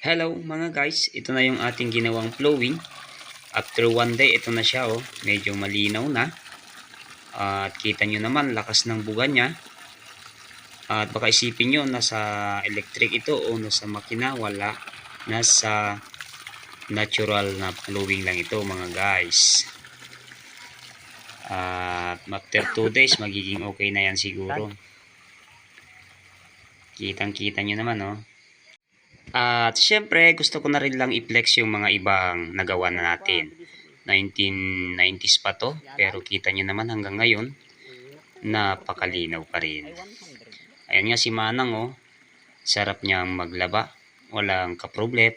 Hello mga guys, ito na yung ating ginawang flowing. After one day, ito na siya oh. Medyo malinaw na. At kita nyo naman, lakas ng buga niya. At baka isipin nyo, nasa electric ito o nasa makina, wala. Nasa natural na flowing lang ito mga guys. At after 2 days, magiging okay na yan siguro. Kitang kita nyo naman oh. At syempre, gusto ko na rin lang i-flex yung mga ibang nagawa na natin. 1990s pa to, pero kita nyo naman hanggang ngayon, napakalinaw pa rin. Ayan nga si Manang oh, sarap niyang maglaba, walang kaproble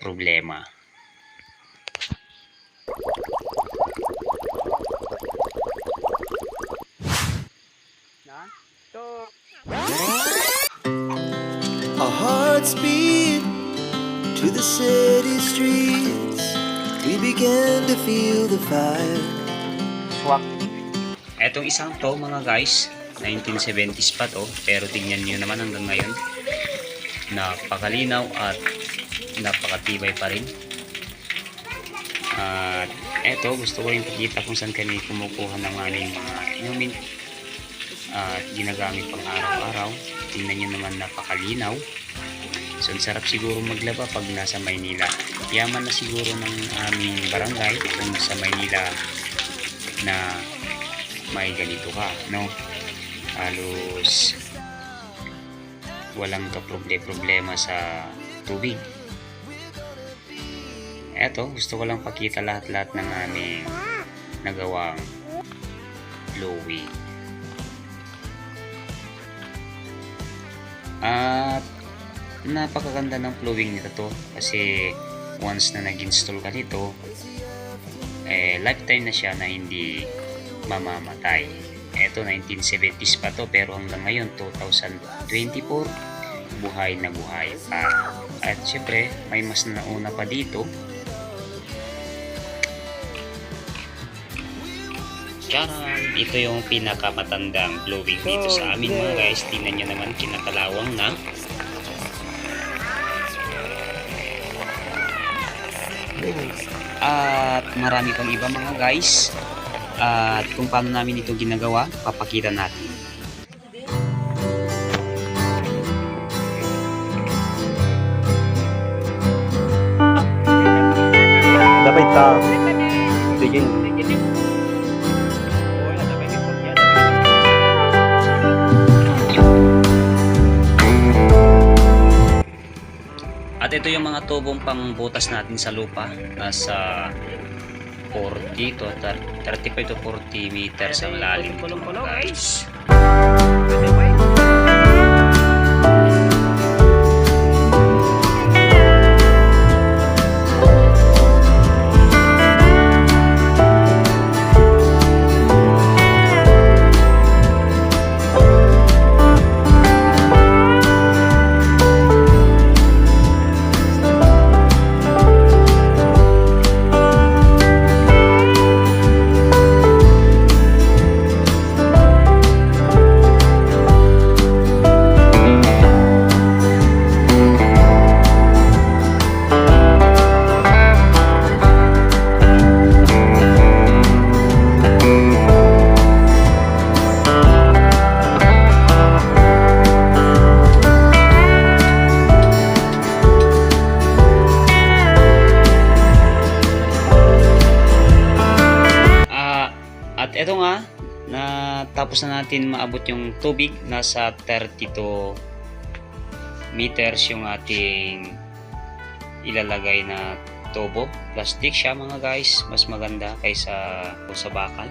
to the city streets. We began to feel the fire. Etong isang to mga guys, 1970s pa to, pero tingnan nyo naman hanggang ngayon, napakalinaw at napakatibay pa rin. At eto, gusto ko rin pakita kung saan kami kumukuha ng aming mga inumin at ginagamit pang araw-araw. Tingnan nyo naman napakalinaw. So, ang sarap siguro maglaba pag nasa Maynila. Yaman na siguro ng aming barangay kung sa Maynila na may ganito ka, no? Halos walang kaproble-problema sa tubig. Eto, gusto ko lang pakita lahat-lahat ng aming nagawang flowing. At napakaganda ng flowing nito to kasi once na nag-install ka nito eh lifetime na siya na hindi mamamatay. Ito 1970s pa to pero hanggang ngayon 2024 buhay na buhay pa. At syempre may mas nauna pa dito. Charan! Ito yung pinakamatandang blowing dito sa amin mga guys. Tingnan nyo naman kinakalawang At marami pang iba mga guys. At kung paano namin ito ginagawa, papakita natin. Dapat ta. Sige. At ito yung mga tubong pangbutas natin sa lupa. Nasa 40 to 35 to 40 meters ang lalim nito guys. Eto nga, na tapos na natin maabot yung tubig, nasa 32 meters yung ating ilalagay na tubo. Plastic siya mga guys, mas maganda kaysa sa bakal.